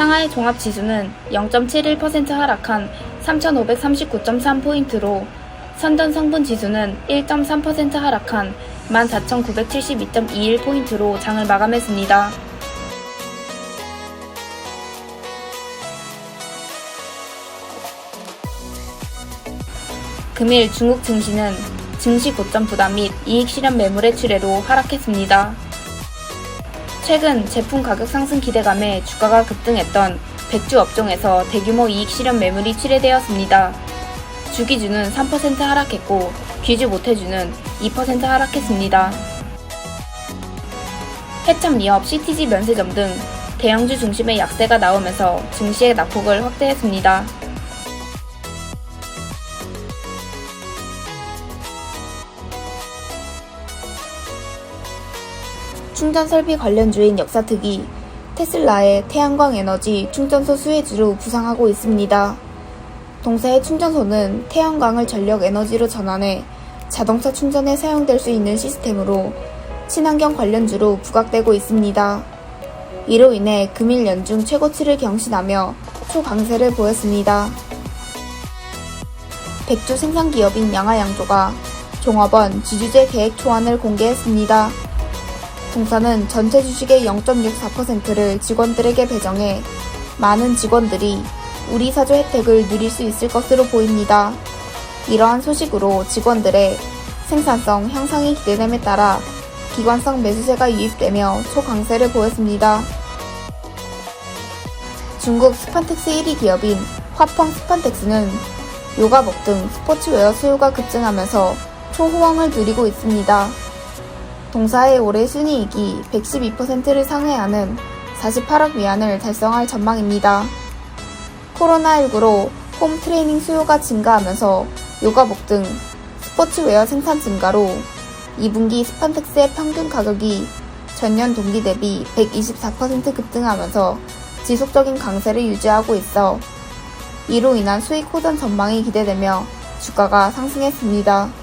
상하이 종합지수는 0.71% 하락한 3,539.3포인트로 선전 성분 지수는 1.3% 하락한 14,972.21포인트로 장을 마감했습니다. 금일 중국 증시는 증시 고점 부담 및 이익 실현 매물의 출회로 하락했습니다. 최근 제품 가격 상승 기대감에 주가가 급등했던 백주 업종에서 대규모 이익 실현 매물이 출회되었습니다. 주기주는 3% 하락했고 귀주 모태주는 2% 하락했습니다. 해참 리업 CTG 면세점 등 대형주 중심의 약세가 나오면서 증시의 낙폭을 확대했습니다. 충전 설비 관련주인 역사특이 테슬라의 태양광 에너지 충전소 수혜주로 부상하고 있습니다. 동사의 충전소는 태양광을 전력 에너지로 전환해 자동차 충전에 사용될 수 있는 시스템으로 친환경 관련주로 부각되고 있습니다. 이로 인해 금일 연중 최고치를 경신하며 초강세를 보였습니다. 백주 생산기업인 양화양조가 종업원 지주제 계획 초안을 공개했습니다. 동사는 전체 주식의 0.64%를 직원들에게 배정해 많은 직원들이 우리 사조 혜택을 누릴 수 있을 것으로 보입니다. 이러한 소식으로 직원들의 생산성 향상이 기대됨에 따라 기관성 매수세가 유입되며 초강세를 보였습니다. 중국 스판텍스 1위 기업인 화펑 스판텍스는 요가복 등 스포츠웨어 수요가 급증하면서 초호황을 누리고 있습니다. 동사의 올해 순이익이 112%를 상회하는 48억 위안을 달성할 전망입니다. 코로나19로 홈 트레이닝 수요가 증가하면서 요가복 등 스포츠웨어 생산 증가로 2분기 스판텍스의 평균 가격이 전년 동기 대비 124% 급등하면서 지속적인 강세를 유지하고 있어 이로 인한 수익 호전 전망이 기대되며 주가가 상승했습니다.